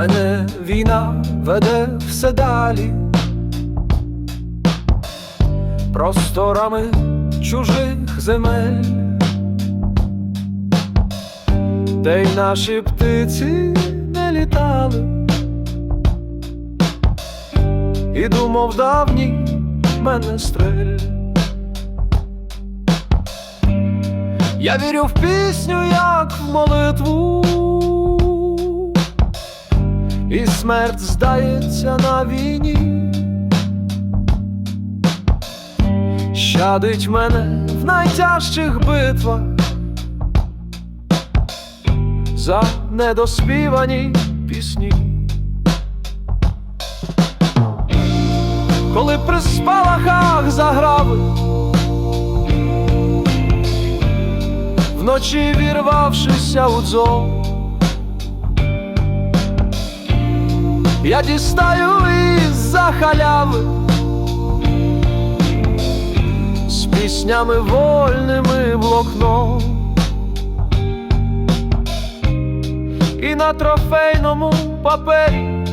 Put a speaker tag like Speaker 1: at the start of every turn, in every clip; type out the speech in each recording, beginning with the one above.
Speaker 1: Мене війна веде все далі, просторами чужих земель, де й наші птиці не літали, і думав давній мене стрель. Я вірю в пісню, як в молитву, і смерть здається на війні, щадить мене в найтяжчих битвах. За недоспівані пісні. Коли при спалахах заграви вночі вірвавшися у дзо, я дістаю із-за халяви. З піснями вольними блокнот. І на трофейному папері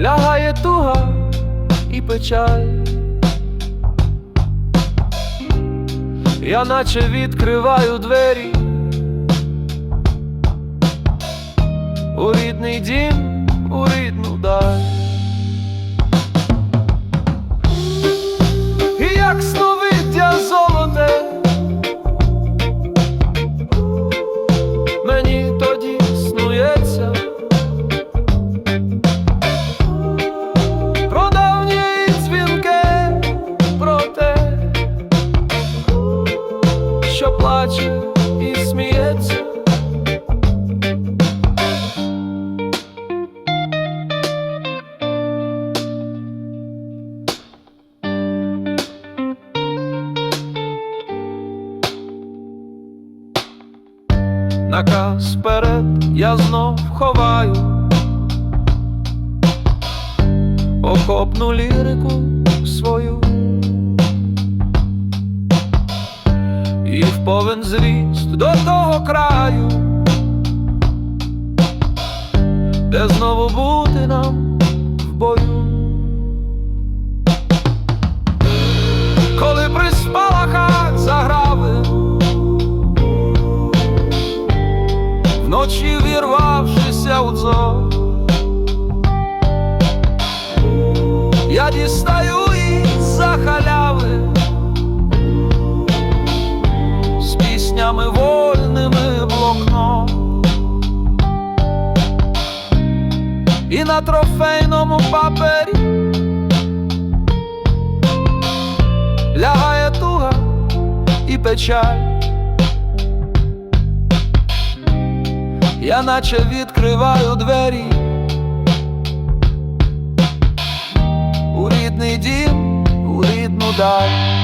Speaker 1: лягає туга і печаль. Я наче відкриваю двері дім, у рідну даль. І як сновиддя золоте, мені тоді снується про давнє і дзвінке, про те, що плаче і сміється. Наказ вперед я знов ховаю Охопну лірику свою І в повен зріст до того краю, де знову бути нам в бою. І на трофейному папері лягає туга і печаль. Я наче відкриваю двері у рідний дім, у рідну даль.